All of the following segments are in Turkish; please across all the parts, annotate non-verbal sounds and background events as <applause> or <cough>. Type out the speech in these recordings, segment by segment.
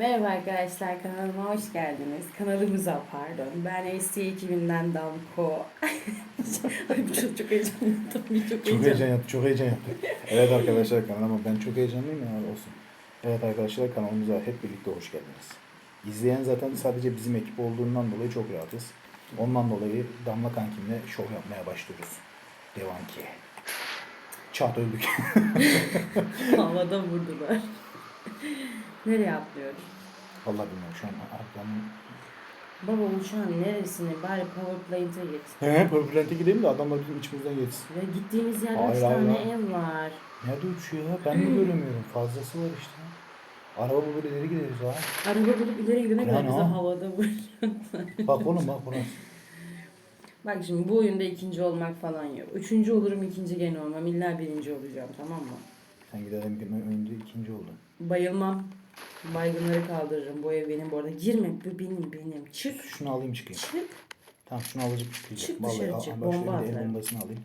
Merhaba arkadaşlar kanalıma hoş geldiniz. Kanalımıza pardon. Ben ST ekibinden Damko. <laughs> Ay bu çok, çok heyecanlıyım. Tabii çok, Çok heyecan yaptı, çok heyecan yaptı. Evet arkadaşlar kanalıma ben çok heyecanlıyım ya olsun. Evet arkadaşlar kanalımıza hep birlikte hoş geldiniz. İzleyen zaten sadece bizim ekip olduğundan dolayı çok rahatız. Ondan dolayı Damla kankimle şov yapmaya başlıyoruz. Devam ki. Çat öldük. <laughs> Havada vurdular. Nereye atlıyoruz? Vallahi bilmiyorum şu an ablamın... Baba uçağın neresine? Bari Powerplane'e git. He Purpurlent'e gidelim de adamlar bizim içimizden geçsin. Ve gittiğimiz yerde Hayır, üç hayır, tane hayır. ev var. Nerede uçuyor ya? Ben de göremiyorum. Fazlası var işte. Araba bulup ileri gideriz ha. Araba bulup ileri gidene kadar Yani bize ha. havada vur. Bak oğlum bak burası. Bak şimdi bu oyunda ikinci olmak falan yok. Üçüncü olurum ikinci gene olmam. İlla birinci olacağım tamam mı? Sen gidelim önce ikinci oldun. Bayılmam. Baygınları kaldırırım. Bu ev benim bu arada. Girme bu benim benim. Çık. Şunu alayım çıkayım. Çık. Tamam şunu alacak çıkacak. Çık Vallahi dışarı al- çık, bomba şöyle bir de el atarım. bombasını alayım.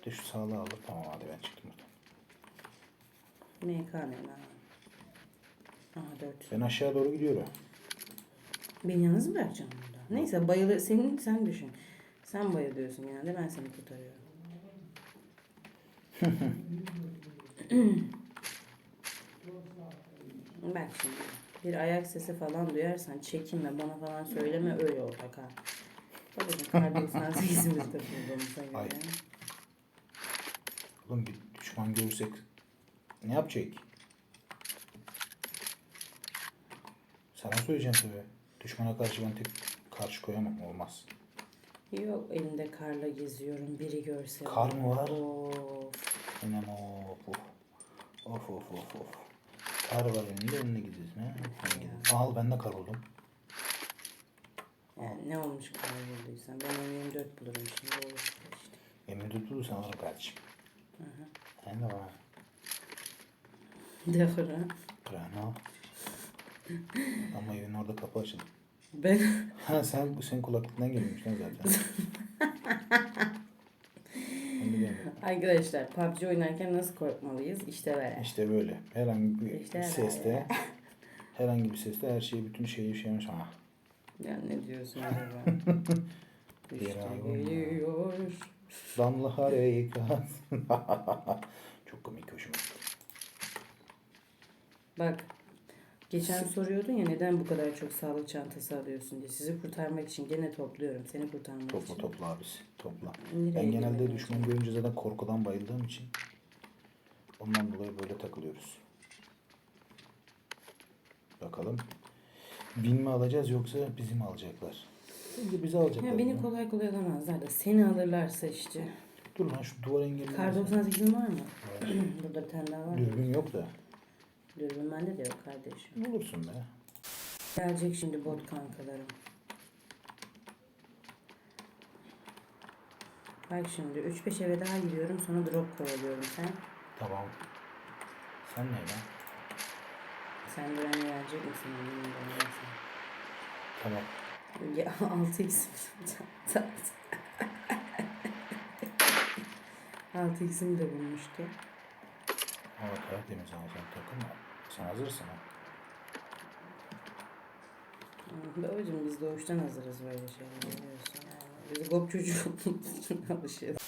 Bir de şu sağlığı alıp tamam hadi ben çıktım buradan. MK ne lan? Aha dört. Ben aşağı doğru gidiyorum. Beni yalnız mı bırakacaksın burada? Neyse bayılı senin sen düşün. Sen bayılıyorsun genelde ben seni kurtarıyorum. <laughs> Bak şimdi bir ayak sesi falan duyarsan çekinme bana falan söyleme öyle ol bak ha. Tabii kar 98'imizde bulduğumuza göre. Ay. Oğlum bir düşman görürsek ne yapacak? Sana söyleyeceğim tabii. Düşmana karşı ben tek karşı koyamam. Olmaz. Yok elimde karla geziyorum biri görse. Kar mı var? Of. Aynen of of. Of of of of. Kar var elinde önüne gidiyorsun ha. Sen. Al ben de kar oldum. Yani ne olmuş kar bulduysan ben 24 bulurum şimdi olur işte. Emri tutuldu sen alırım kardeşim. Sen de var. Devra. Rana. Ama evin orada kapı açıldı. Ben Ha sen sen kulaklıktan lan zaten. <laughs> Arkadaşlar PUBG oynarken nasıl korkmalıyız? İşte böyle. İşte böyle. Herhangi bir İşte seste <laughs> herhangi bir seste her şeyi bütün şeyi şeymiş ha. Ya ne diyorsun acaba? <laughs> işte Bravo. geliyor. Damla harekat. <laughs> Çok komik hoşuma gitti. Bak geçen soruyordun ya neden bu kadar çok sağlık çantası alıyorsun diye. Sizi kurtarmak için gene topluyorum. Seni kurtarmak Topla için. topla abisi. Topla. Nereye Ben genelde gidiyorum düşman görünce zaten korkudan bayıldığım için ondan dolayı böyle takılıyoruz. Bakalım. Bin mi alacağız yoksa bizi mi alacaklar? Bence bizi alacaklar. Ya beni kolay kolay alamazlar da seni alırlarsa işte. Dur lan şu duvar engelli. Kar 98'in var mı? <clears throat> Burada bir tane daha var. mı? Dürbün yok da. Dürbün bende de yok kardeşim. Bulursun be. Gelecek şimdi bot kankalarım. Bak şimdi 3-5 eve daha giriyorum sonra drop kovalıyorum sen. Tamam. Sen ne lan? Sen benimle gelecek misin? Bilmiyorum. Tamam. Ya 6x 6x'imi <laughs> de bulmuştu. Ama tertemiz ama sen takılma. Sen hazırsın ha. Babacım biz doğuştan hazırız böyle şeyler biliyorsun yani. Biz gop çocuğu olduğumuz için <laughs> alışıyoruz.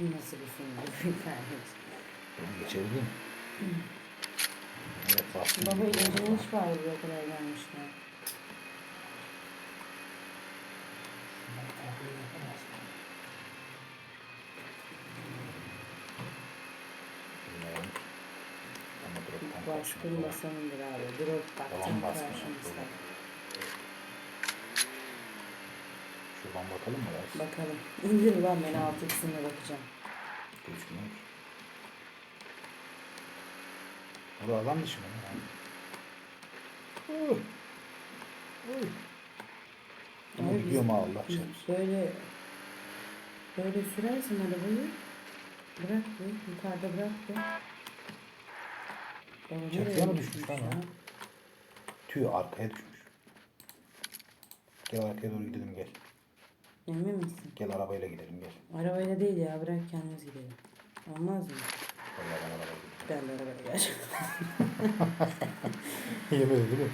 Nasıl bir film bu. Evet bastım. <clears throat> Baba incinin hiç var buraya kadar gelmişler. Bilmiyorum. Ama kaçmadı. basanındır abi. Drop bak Yalan tam baskın karşımızda. Şuradan bakalım mı biraz? Bakalım. İndir lan beni altı ikisine bakacağım. Gözükmüyor. Burada alan dışı mı? Uy. Uy. Ama gidiyor mu Allah çarpsın. Böyle böyle sürersin arabayı. Bırak bir yukarıda bırak bir. Çatıya mı düşmüş lan o? Tüy arkaya düşmüş. Gel arkaya doğru gidelim gel. Emin misin? Gel arabayla gidelim gel. Arabayla değil ya bırak kendimiz gidelim. Olmaz mı? Vallahi bana araba gidiyor. Ben de arabaya geleceğim. <laughs> Yemedi değil mi?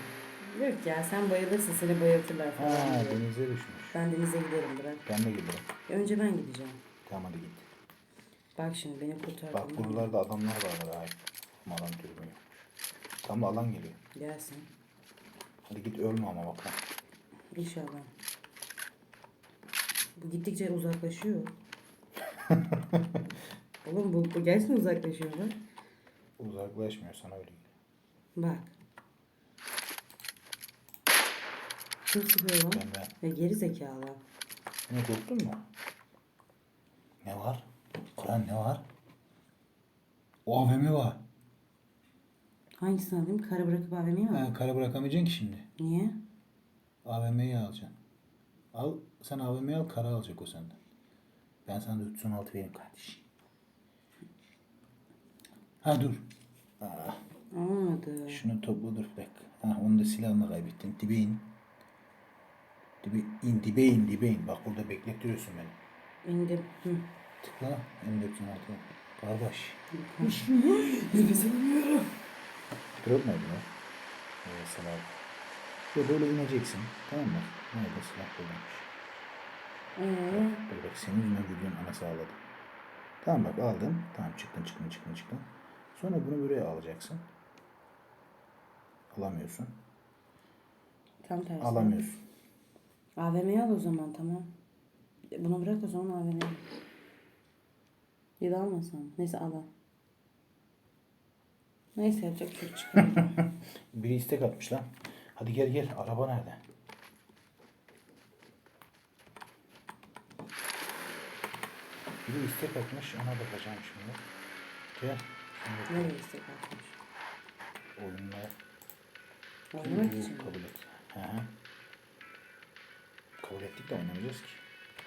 Yok ya sen bayılırsın seni bayıltırlar falan Ha diyor. denize düşmüş. Ben denize giderim bırak. Ben de giderim. Önce ben gideceğim. Tamam hadi git. Bak şimdi beni kurtar. Bak buralarda adamlar var ha. Malan türbünü. Tam da alan geliyor. Gelsin. Hadi git ölme ama bak. lan. İnşallah. Bu gittikçe uzaklaşıyor. <laughs> Oğlum bu, bu gerçekten uzaklaşıyor bak. Uzaklaşmıyor sana öyle geliyor. Bak. Çok sıkıyor lan. Ben de Ya geri zekalı. Ne korktun mu? Ne var? Kur'an ne var? O AVM var. Hangisini alayım? Kara bırakıp AVM'yi mi? Ha, kara bırakamayacaksın ki şimdi. Niye? AVM'yi alacaksın. Al, sen AVM'yi al, kara alacak o senden. Ben sana da 316 vereyim kardeşim. Ha dur. Aa, Olmadı. şunu topla dur bek. Ha, onu da silahını kaybettin. Dibe in. Dibe in, dibe in, dibe in. Bak burada beklettiriyorsun beni. İndim. Hı. Tıkla. M416. Kardeş. <laughs> Nefes alamıyorum. Kırılmadı mı? Evet sana. Şöyle böyle ineceksin. Tamam mı? Nerede silah buradaymış. Ee, bak senin yüzünden videonun anası ağladı. Tamam bak aldın. Tamam çıktın çıktın çıktın çıktın. Sonra bunu buraya alacaksın. Alamıyorsun. tam tersi. Alamıyorsun. AVM'yi al o zaman tamam. Bunu bırak o zaman AVM'yi al. Ya da almasan. Neyse al al. Neyse yapacak bir şey. <laughs> Biri istek atmış lan. Hadi gel gel. Araba nerede? Biri istek atmış. Ona bakacağım şimdi. Gel. Şimdi Nereye istek atmış? oyunlar. Oynamak için? Kabul et. Hı hı. Kabul ettik de oynamayacağız ki.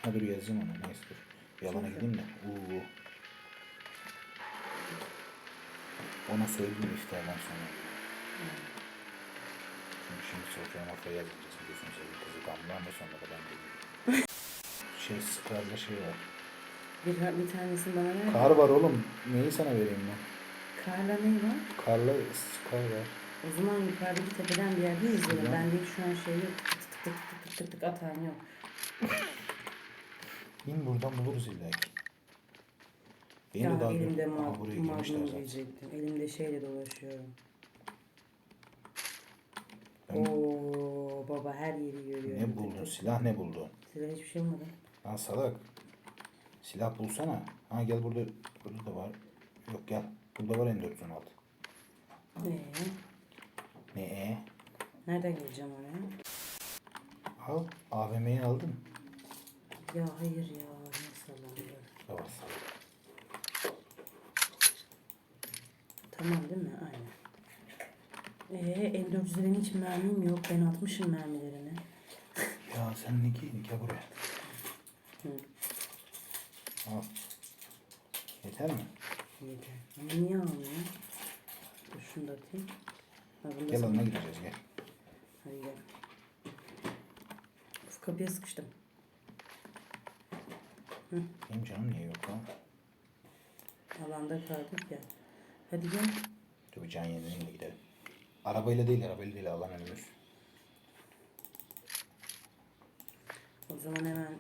Ha dur yazacağım onu. Neyse dur. Yalana gideyim de. Oo. Ona söyledim iftardan sonra. Çünkü şimdi sofraya mafya yazacağız. Biliyorsun sevgili kızı damlar ve sonra da ben geliyorum. <laughs> şey sıkarla şey var. Bir, bir tanesini bana ver. Kar var oğlum. Neyi sana vereyim ben? Karla ne var? Karla sıkar var. O zaman yukarıdaki tepeden bir yerde izliyorum. Bende hiç şu an şey yok. Tık tık tık tık tık tık tık atan yok. İn buradan buluruz illa ki. Beni ya de daha elimde gör- Aha, buraya magnum zaten. diyecektim. Elimde şeyle dolaşıyorum. Ben- Oo baba her yeri görüyorum. Ne buldun? Silah ne buldun? Silah hiçbir şey olmadı. Lan salak. Silah bulsana. Ha gel burada. Burada da var. Yok gel. Burada var M416. Ee, Ne e? nereden geleceğim oraya? Al. AVM'yi aldın. Ya hayır ya. Nasıl alamıyorum? Yavaş salak. Tamam değil mi? Aynen. Ee, M400'lerin hiç mermim yok. Ben atmışım mermilerini. Ya sen ne giyin? Gel buraya. Hı. Al. Yeter mi? Yeter. Ama niye almıyor? Dur şunu da atayım. Ha, bunu da Gel sana- alana gideceğiz gel. Hadi gel. Uf, kapıya sıkıştım. Benim canım niye yok lan? Alanda kaldık ya. Hadi gel. Dur bir can de gidelim. Arabayla değil arabayla değil alan önümüz. O zaman hemen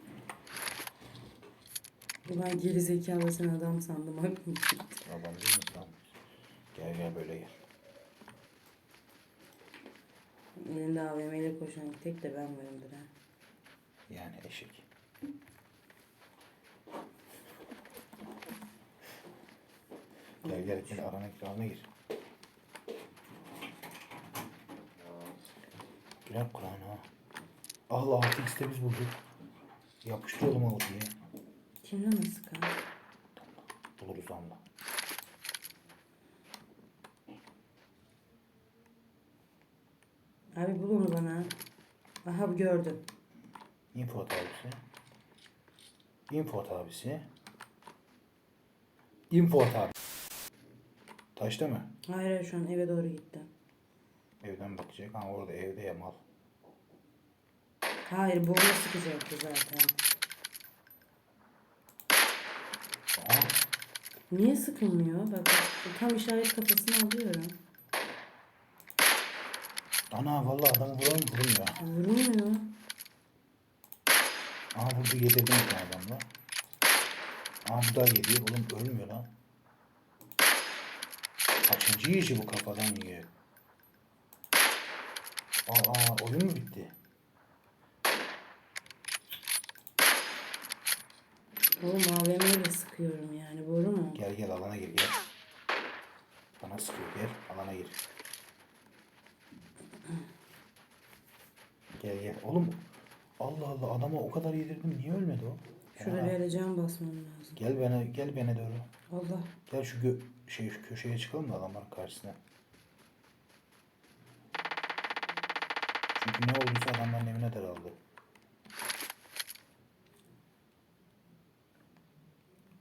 Ulan geri zekalı sen adam sandım aklım gitti. Yabancı mısın lan? Gel gel böyle gel. Elinde AVM ile koşan tek de ben varımdır ha. Yani eşek. Gel gel gel arana gir arana gir. Girer Kur'an'a. Allah 6x'te biz bulduk. Yapıştıralım 6'yı. Kimle mi sıkan? Buluruz anla. Abi bul onu bana. Aha gördüm. Info at abisi. Info at abisi. Info at abi. Taşta mı? Hayır hayır şu an eve doğru gitti. Evden bakacak. Ha orada evde ya mal. Hayır boğula sıkacaktı zaten. Aha. Niye sıkılmıyor? Bak, tam işaret kafasını alıyorum. Ana vallahi adamı vuran vurmuyor. Vurulmuyor. Aa burada yedirdim adamla. Aa bu daha yedi. Oğlum ölmüyor lan. Kaçıncı yiyişi bu kafadan yiyor. Aa, oyun mu bitti? Oğlum AVM'yle sıkıyorum yani. Boru mu? Gel gel alana gir gel. Bana sıkıyor gel alana gir. Gel gel. Oğlum Allah Allah adama o kadar yedirdim niye ölmedi o? Şurada Aa, bir can basmam lazım. Gel bana gel bana doğru. Allah. Gel şu gö şey köşeye çıkalım da adamların karşısına. Çünkü ne olduysa adamların evine daraldı.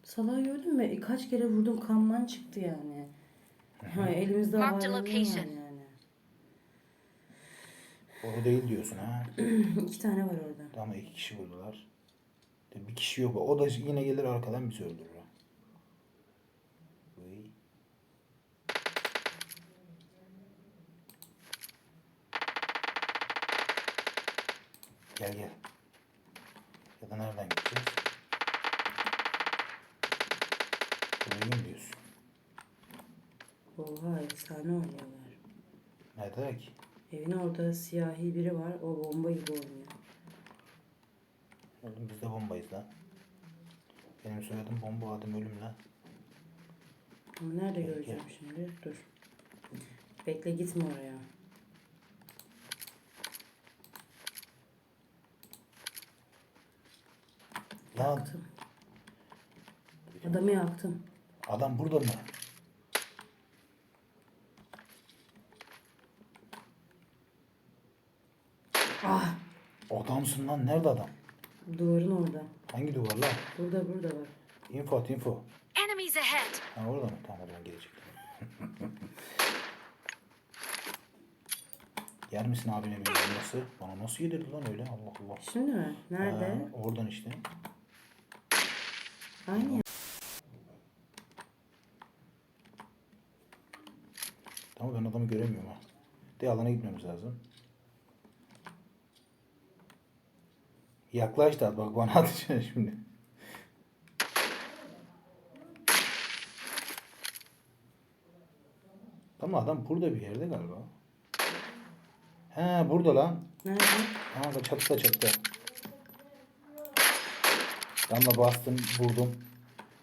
Salağı gördün mü? Kaç kere vurdum kanman çıktı yani. Ha, elimizde var location. yani. O değil diyorsun ha. <clears throat> İki tane var orada. Ama iki kişi vurdular. Bir kişi yok. O da yine gelir arkadan bizi öldürür. ha. Vay. Gel gel. Ya da nereden gideceğiz? Buraya mı diyorsun? Oha efsane oynuyorlar. Nerede ki? Evin orada siyahi biri var. O bomba gibi oynuyor. Oğlum biz de bombayız lan. Benim soyadım bomba adım ölüm lan. Ama nerede Gel, göreceğim şimdi? Dur. Bekle gitme oraya. Lan Yaktım. Adamı yaktım. adam burada mı? Ah! Adamsın lan nerede adam? Duvarın orada. Hangi duvar lan? Burada burada var. Info at info. Enemies ahead! Ha orada mı? Tamam o zaman gelecek. <laughs> Yer misin abine bir nasıl? Bana nasıl yedirdi lan öyle? Allah Allah. Şimdi mi? Nerede? Ha, oradan işte. Aynı. Tamam ben adamı göremiyorum ha. De alana gitmemiz lazım. Yaklaş da bak bana <laughs> atacaksın şimdi. Tamam adam burada bir yerde galiba. He burada lan. Nerede? Ha da çatıda çatıda. Damla bastım vurdum.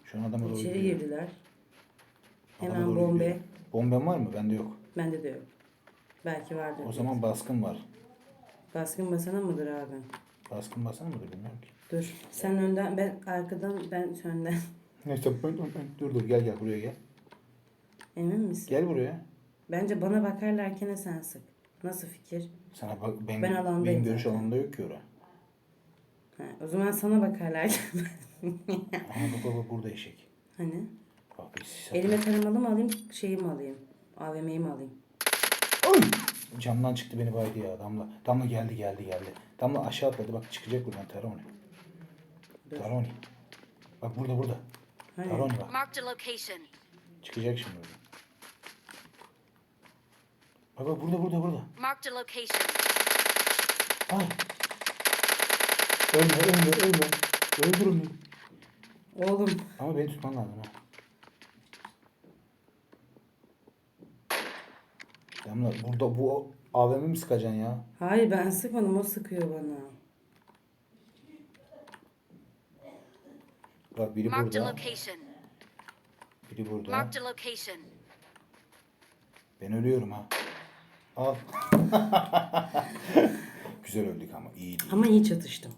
Şu an adama doğru İçeri gidiyor. girdiler. Adama Hemen doğru bombe. gidiyor. Bomben var mı? Bende yok. Bende de yok. Belki vardır. O zaman baskın var. Baskın basana mıdır abi? Baskın basana mıdır bilmiyorum ki. Dur. Sen önden, ben arkadan, ben önden. <laughs> Neyse ben, ben, dur dur gel gel buraya gel. Emin misin? Gel buraya. Bence bana bakarlarken sen sık. Nasıl fikir? Sana bak ben, Ben alandayım benim görüş zaten. alanında yok ki ora. Ha, o zaman sana bakarlarken. <laughs> Aha bak bak burada eşek. hani? Bir sis Elime taramalı mı alayım, şeyi mi alayım? AVM'yi mi alayım? Oy! Camdan çıktı beni baydı ya Damla. Damla geldi geldi geldi. Damla aşağı atladı bak çıkacak buradan Taroni. Dur. Taroni. Bak burada burada. Hani? Taroni bak. Marked a location. Çıkacak şimdi burada. Bak bak burada burada burada. Marked a location. Ay. Ölme ölme ölme. Öldür onu. Oğlum Ama beni tutman lazım ha. Damla burada bu AVM mi sıkacaksın ya? hayır ben sıkmadım o sıkıyor bana. Bak biri Marked a burada. location. Biri burada. Marked a location. Ben ölüyorum ha. Al. <laughs> Güzel öldük ama iyi değil. Ama iyi çatıştım.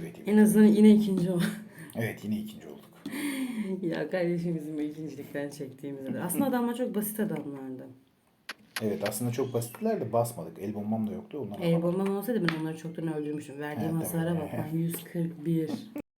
Evet. En azından yine ikinci o. <laughs> Evet yine ikinci olduk. ya kardeşim bizim ikincilikten çektiğimizde. Aslında adamlar çok basit adamlardı. Evet aslında çok basitler de basmadık. El bombam da yoktu. Ondan El bombam olsaydı ben onları çoktan öldürmüşüm. Verdiğim Evet, hasara bak ben 141. <laughs>